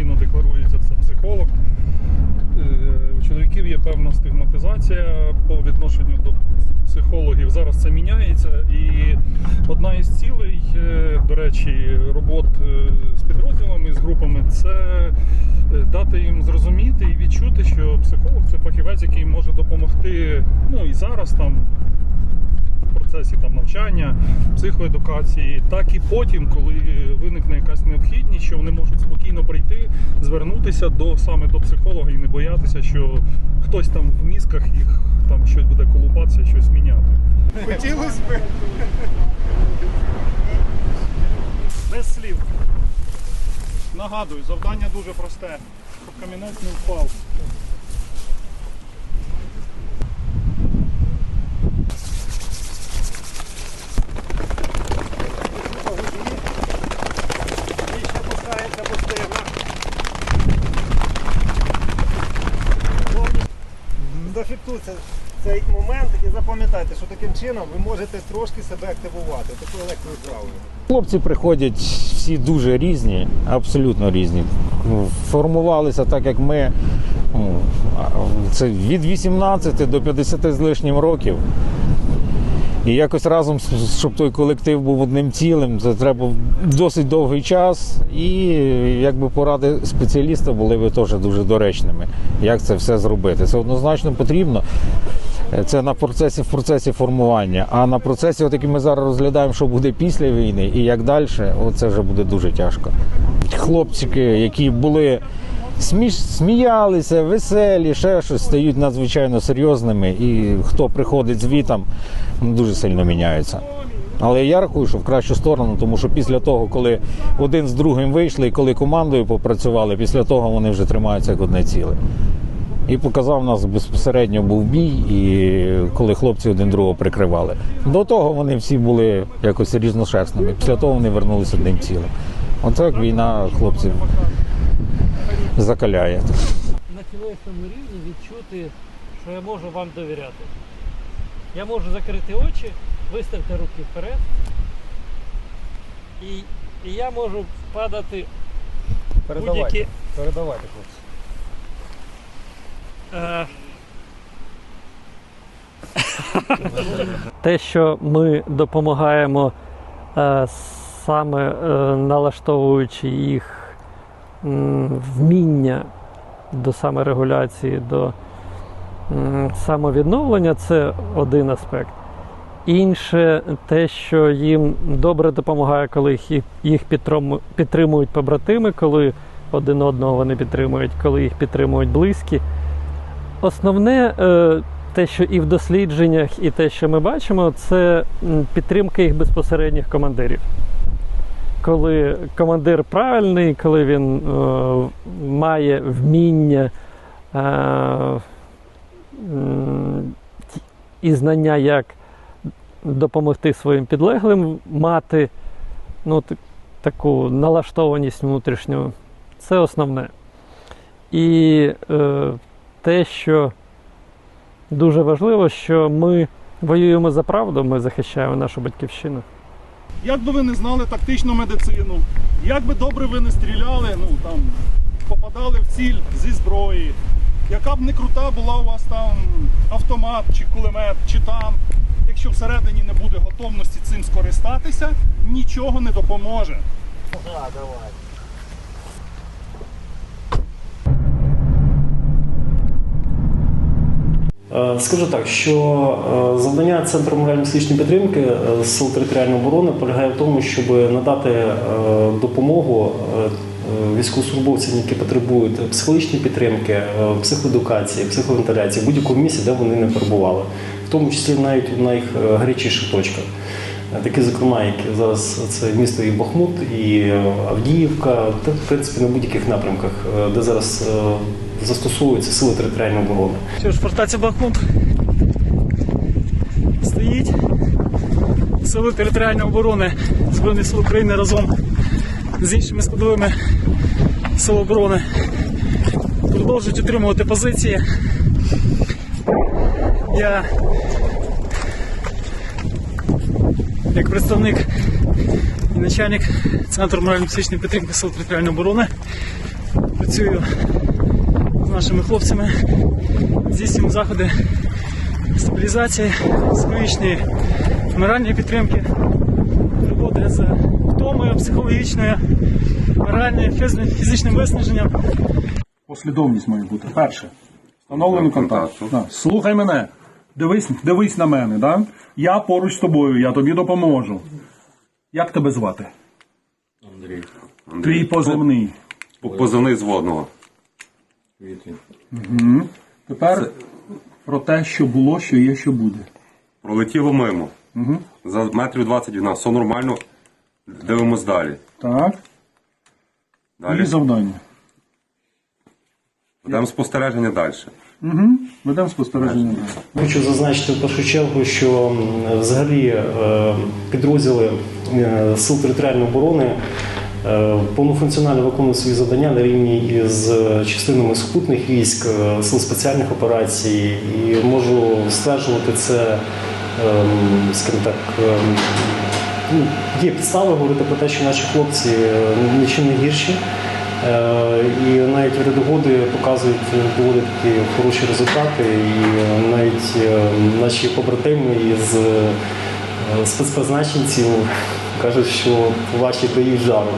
офіційно декларується це психолог. Е, У чоловіків є певна стигматизація по відношенню до психологів. Зараз це міняється. І одна із цілей, е, до речі, робот е, з підрозділами, з групами, це дати їм зрозуміти і відчути, що психолог це фахівець, який може допомогти ну і зараз там процесі там навчання, психоедукації, так і потім, коли виникне якась необхідність, що вони можуть спокійно прийти, звернутися до саме до психолога і не боятися, що хтось там в мізках їх там щось буде колупатися, щось міняти. Хотілося б. Без слів. Нагадую, завдання дуже просте, щоб камінець не впав. До стегна. Зафіксуйте цей момент і запам'ятайте, що таким чином ви можете трошки себе активувати такою електроправою. Хлопці приходять всі дуже різні, абсолютно різні. Ну, Формувалися так, як ми. ну, Це від 18 до 50 з лишнім років. І якось разом, щоб той колектив був одним цілим, це треба досить довгий час. І якби поради спеціаліста були би теж дуже доречними, як це все зробити. Це однозначно потрібно. Це на процесі в процесі формування. А на процесі, от який ми зараз розглядаємо, що буде після війни і як далі, це вже буде дуже тяжко. Хлопчики, які були сміш, сміялися, веселі, ще щось, стають надзвичайно серйозними. І хто приходить звітом, ну, дуже сильно міняються. Але я рахую, що в кращу сторону, тому що після того, коли один з другим вийшли і коли командою попрацювали, після того вони вже тримаються як одне ціле. І показав нас безпосередньо був бій, і коли хлопці один другого прикривали. До того вони всі були якось різношерстними. Після того вони вернулися одним цілим. Як війна хлопців закаляє. на тілесному рівні відчути, що я можу вам довіряти. Я можу закрити очі, виставити руки вперед, і, і я можу впадати в будь-які. передавайте, хлопці. Е, Те, що ми допомагаємо е, саме е, налаштовуючи їх вміння до саморегуляції, до самовідновлення, це один аспект. Інше те, що їм добре допомагає, коли їх, підтримують побратими, коли один одного вони підтримують, коли їх підтримують близькі. Основне, е, те, що і в дослідженнях, і те, що ми бачимо, це підтримка їх безпосередніх командирів. Коли командир правильний, коли він е, має вміння е, і знання, як допомогти своїм підлеглим мати ну, таку налаштованість внутрішню, це основне. І е, те, що дуже важливо, що ми воюємо за правду, ми захищаємо нашу батьківщину. Як би ви не знали тактичну медицину, як би добре ви не стріляли, ну там попадали в ціль зі зброї, яка б не крута була у вас там автомат чи кулемет, чи танк, якщо всередині не буде готовності цим скористатися, нічого не допоможе. Е, Скажу так, що е, завдання Центру морально-психічної підтримки е, Сил територіальної оборони полягає в тому, щоб надати е, допомогу е, е, військовослужбовцям, які потребують психологічної підтримки, е, психоедукації, психовентиляції в будь-якому місці, де вони не перебували, в тому числі навіть у найгарячіших точках. Е, Такі, зокрема, як зараз це місто і Бахмут, і е, Авдіївка, та в принципі на будь-яких напрямках, е, де зараз е, застосовуються сили територіальної оборони. Що ж, фортеця Бахмут стоїть. Сили територіальної оборони Збройних сил України разом з іншими складовими сил оборони продовжують утримувати позиції. Я як представник і начальник Центру морально-психічної підтримки Сил територіальної оборони. Працюю з нашими хлопцями, здійснюємо заходи стабілізації, психологічної, моральної підтримки, роботи з втомою, психологічною, моральною, фізичним виснаженням. Послідовність має бути. Перше. Встановлений контакт. Да. Слухай мене. Дивись, дивись на мене, да? Я поруч з тобою, я тобі допоможу. Як тебе звати? Андрій. Твій позивний. По- Позивний з водного. Тепер про те, що було, що є, що буде. Пролетіло мимо. Угу. За метрів 20 від нас. Все нормально. Дивимось далі. Так. Далі. І завдання. Ведемо спостереження далі. Угу. Ведемо спостереження. далі. Хочу зазначити в першу чергу, що взагалі е, підрозділи е, сил територіальної оборони повнофункціонально виконують свої завдання на рівні із частинами сухопутних військ, е, сил спеціальних операцій, і можу стверджувати це, ем, скажімо так. ем, ну, Є підстави говорити про те, що наші хлопці е, нічим не гірші. Е, І навіть в рядогоди показують е, доволі такі хороші результати. І е, навіть е, наші побратими із е, спецпризначенців кажуть, що дають жару.